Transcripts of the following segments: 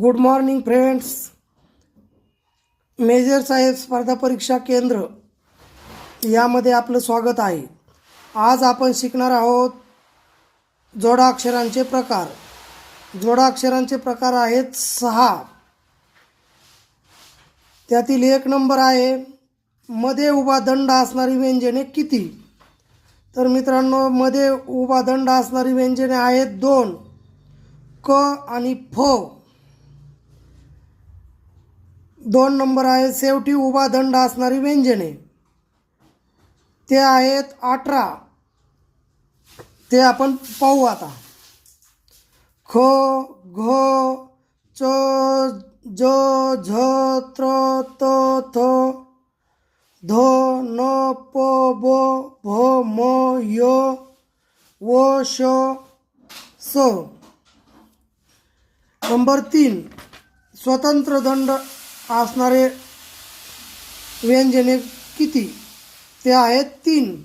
Good morning friends major साहेब स्पर्धा परीक्षा केंद्र यामध्ये आपलं स्वागत आहे. आज आपण शिकणार आहोत जोडाक्षरांचे प्रकार. जोडाक्षरांचे प्रकार आहेत सहा. त्यातील एक नंबर आहे मध्ये उभा दंड असणारी व्यंजने किती? तर मित्रांनो मध्ये उभा दंड असणारी व्यंजने आहेत दोन. क आणि फ. दोन नंबर आहे शेवटी उभा दंड असणारी व्यंजने. ते आहेत अठरा. ते आपण पाहू आता. ख घ च ज झ त्र त थ ध न प बो भ म य व श स. नंबर तीन. स्वतंत्र दंड असणारे व्यंजने किती? ते आहेत तीन.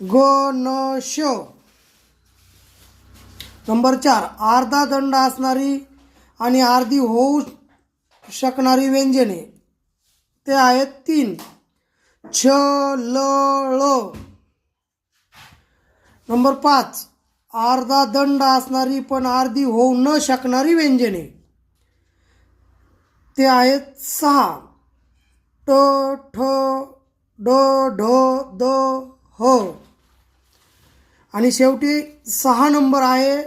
ग न श नंबर चार. अर्धा दंड असणारी आणि अर्धी होऊ शकणारी व्यंजने. ते आहेत तीन. छ ल ळ नंबर पाच. अर्धा दंड असणारी पण अर्धी होऊ न शकणारी व्यंजने. ते आहेत सहा. ट ठ ड ढ द ह. आणि शेवटी सहा नंबर आहे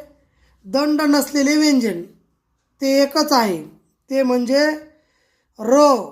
दंड नसलेले व्यंजन. ते एकच आहे. ते म्हणजे र.